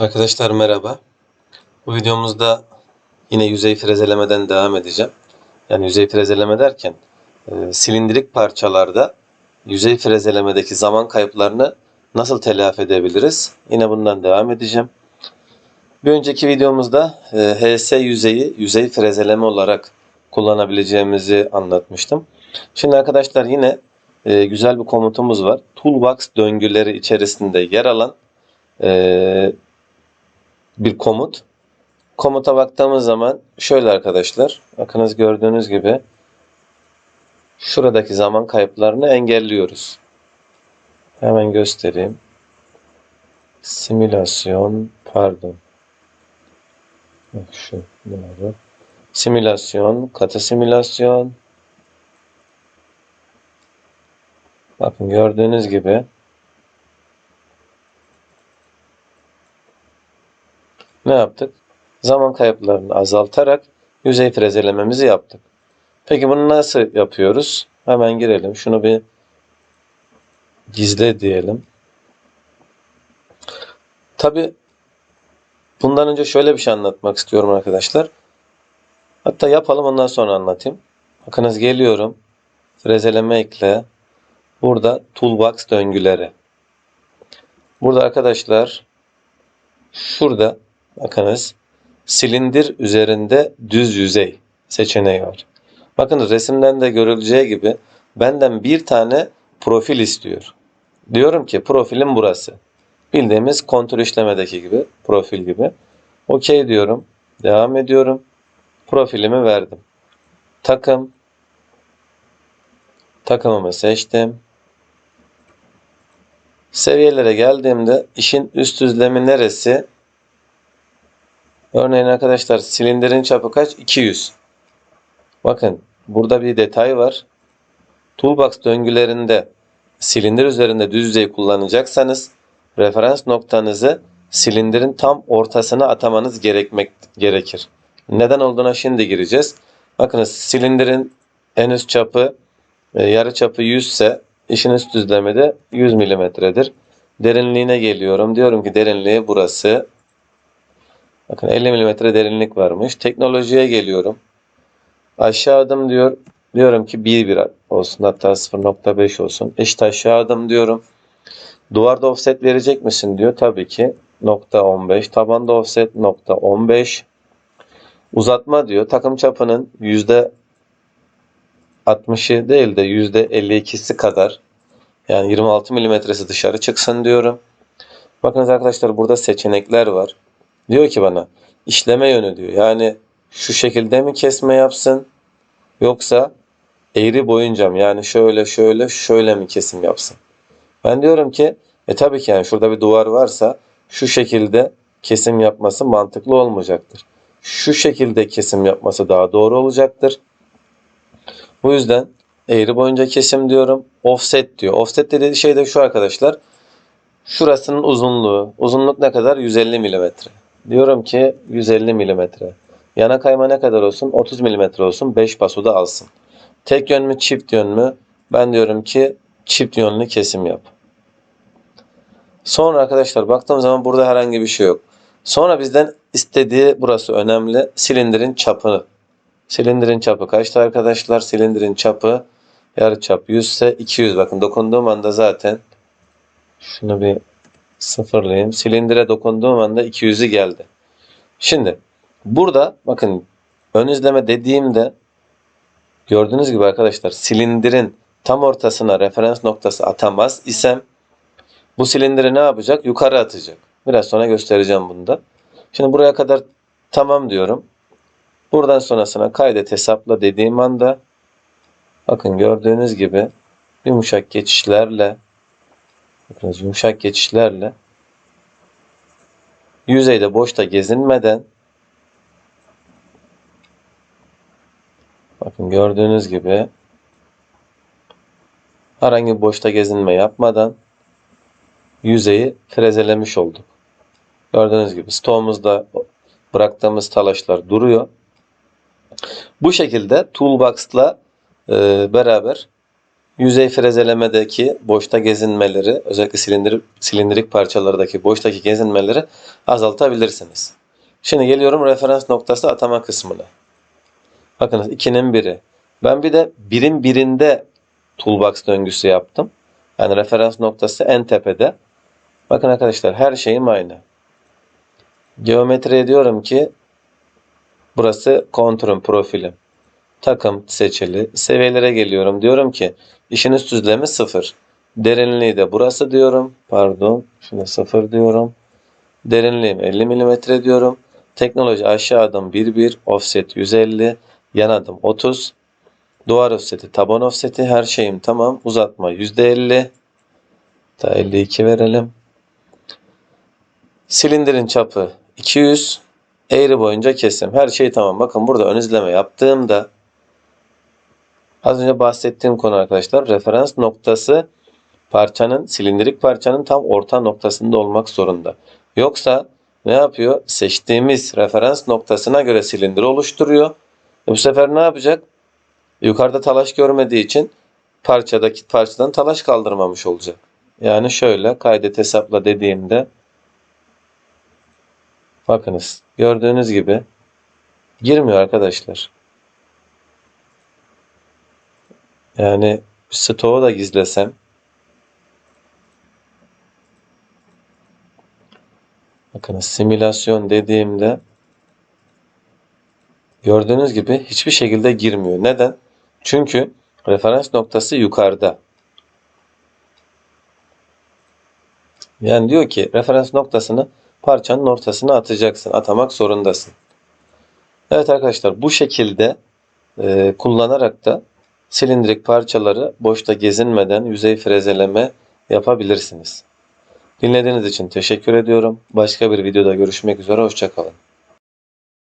Arkadaşlar merhaba. Bu videomuzda yine yüzey frezelemeden devam edeceğim. Yani yüzey frezeleme derken e, silindirik parçalarda yüzey frezelemedeki zaman kayıplarını nasıl telafi edebiliriz? Yine bundan devam edeceğim. Bir önceki videomuzda e, HS yüzeyi yüzey frezeleme olarak kullanabileceğimizi anlatmıştım. Şimdi arkadaşlar yine e, güzel bir komutumuz var. Toolbox döngüleri içerisinde yer alan e, bir komut. Komuta baktığımız zaman şöyle arkadaşlar. Bakınız gördüğünüz gibi şuradaki zaman kayıplarını engelliyoruz. Hemen göstereyim. Simülasyon pardon. Şu doğru. Simülasyon, katı simülasyon. Bakın gördüğünüz gibi ne yaptık? Zaman kayıplarını azaltarak yüzey frezelememizi yaptık. Peki bunu nasıl yapıyoruz? Hemen girelim. Şunu bir gizle diyelim. Tabi bundan önce şöyle bir şey anlatmak istiyorum arkadaşlar. Hatta yapalım ondan sonra anlatayım. Bakınız geliyorum. Frezeleme ekle. Burada toolbox döngüleri. Burada arkadaşlar şurada bakınız silindir üzerinde düz yüzey seçeneği var. Bakın resimden de görüleceği gibi benden bir tane profil istiyor. Diyorum ki profilim burası. Bildiğimiz kontrol işlemedeki gibi profil gibi. Okey diyorum. Devam ediyorum. Profilimi verdim. Takım. Takımımı seçtim. Seviyelere geldiğimde işin üst düzlemi neresi? Örneğin arkadaşlar silindirin çapı kaç? 200. Bakın burada bir detay var. Toolbox döngülerinde silindir üzerinde düz yüzey kullanacaksanız referans noktanızı silindirin tam ortasına atamanız gerekmek gerekir. Neden olduğuna şimdi gireceğiz. Bakınız silindirin en üst çapı e, yarı çapı 100 ise işin üst düzlemi de 100 milimetredir. Derinliğine geliyorum. Diyorum ki derinliği burası. Bakın 50 milimetre derinlik varmış. Teknolojiye geliyorum. Aşağı adım diyor. Diyorum ki 1 olsun hatta 0.5 olsun. Eşit aşağı adım diyorum. Duvarda offset verecek misin diyor. Tabii ki nokta 15. Tabanda offset nokta 15. Uzatma diyor. Takım çapının yüzde 60'ı değil de yüzde 52'si kadar yani 26 milimetresi dışarı çıksın diyorum. Bakınız arkadaşlar burada seçenekler var. Diyor ki bana işleme yönü diyor. Yani şu şekilde mi kesme yapsın yoksa eğri boyunca mı yani şöyle şöyle şöyle mi kesim yapsın? Ben diyorum ki e tabii ki yani şurada bir duvar varsa şu şekilde kesim yapması mantıklı olmayacaktır. Şu şekilde kesim yapması daha doğru olacaktır. Bu yüzden eğri boyunca kesim diyorum. Offset diyor. Offset dediği şey de şu arkadaşlar. Şurasının uzunluğu. Uzunluk ne kadar? 150 milimetre. Diyorum ki 150 milimetre. Yana kayma ne kadar olsun? 30 milimetre olsun. 5 paso da alsın. Tek yön mü çift yön mü? Ben diyorum ki çift yönlü kesim yap. Sonra arkadaşlar baktığım zaman burada herhangi bir şey yok. Sonra bizden istediği burası önemli. Silindirin çapını. Silindirin çapı kaçtı arkadaşlar? Silindirin çapı yarıçap 100 ise 200. Bakın dokunduğum anda zaten şunu bir sıfırlayayım. Silindire dokunduğum anda 200'ü geldi. Şimdi burada bakın ön izleme dediğimde gördüğünüz gibi arkadaşlar silindirin tam ortasına referans noktası atamaz isem bu silindiri ne yapacak? Yukarı atacak. Biraz sonra göstereceğim bunu da. Şimdi buraya kadar tamam diyorum. Buradan sonrasına kaydet hesapla dediğim anda bakın gördüğünüz gibi yumuşak geçişlerle bakınız yumuşak geçişlerle yüzeyde boşta gezinmeden bakın gördüğünüz gibi herhangi boşta gezinme yapmadan yüzeyi frezelemiş olduk. Gördüğünüz gibi stoğumuzda bıraktığımız talaşlar duruyor. Bu şekilde Toolbox'la e, beraber yüzey frezelemedeki boşta gezinmeleri, özellikle silindir, silindirik parçalardaki boştaki gezinmeleri azaltabilirsiniz. Şimdi geliyorum referans noktası atama kısmına. Bakınız 2'nin biri. Ben bir de birin birinde toolbox döngüsü yaptım. Yani referans noktası en tepede. Bakın arkadaşlar her şeyim aynı. Geometriye diyorum ki burası kontürüm profilim. Takım seçili. Seviyelere geliyorum. Diyorum ki işin üst düzlemi 0. Derinliği de burası diyorum. Pardon. Şuna 0 diyorum. Derinliğim 50 mm diyorum. Teknoloji aşağı adım 1.1. Offset 150. Yan adım 30. Duvar offseti, taban offseti her şeyim tamam. Uzatma %50. Da 52 verelim. Silindirin çapı 200. Eğri boyunca kesim. Her şey tamam. Bakın burada ön izleme yaptığımda az önce bahsettiğim konu arkadaşlar referans noktası parçanın silindirik parçanın tam orta noktasında olmak zorunda. Yoksa ne yapıyor? Seçtiğimiz referans noktasına göre silindir oluşturuyor. E bu sefer ne yapacak? Yukarıda talaş görmediği için parçadaki parçadan talaş kaldırmamış olacak. Yani şöyle kaydet hesapla dediğimde bakınız gördüğünüz gibi girmiyor arkadaşlar. Yani stoğu da gizlesem bakınız simülasyon dediğimde Gördüğünüz gibi hiçbir şekilde girmiyor. Neden? Çünkü referans noktası yukarıda. Yani diyor ki referans noktasını parçanın ortasına atacaksın. Atamak zorundasın. Evet arkadaşlar bu şekilde e, kullanarak da silindirik parçaları boşta gezinmeden yüzey frezeleme yapabilirsiniz. Dinlediğiniz için teşekkür ediyorum. Başka bir videoda görüşmek üzere. Hoşçakalın.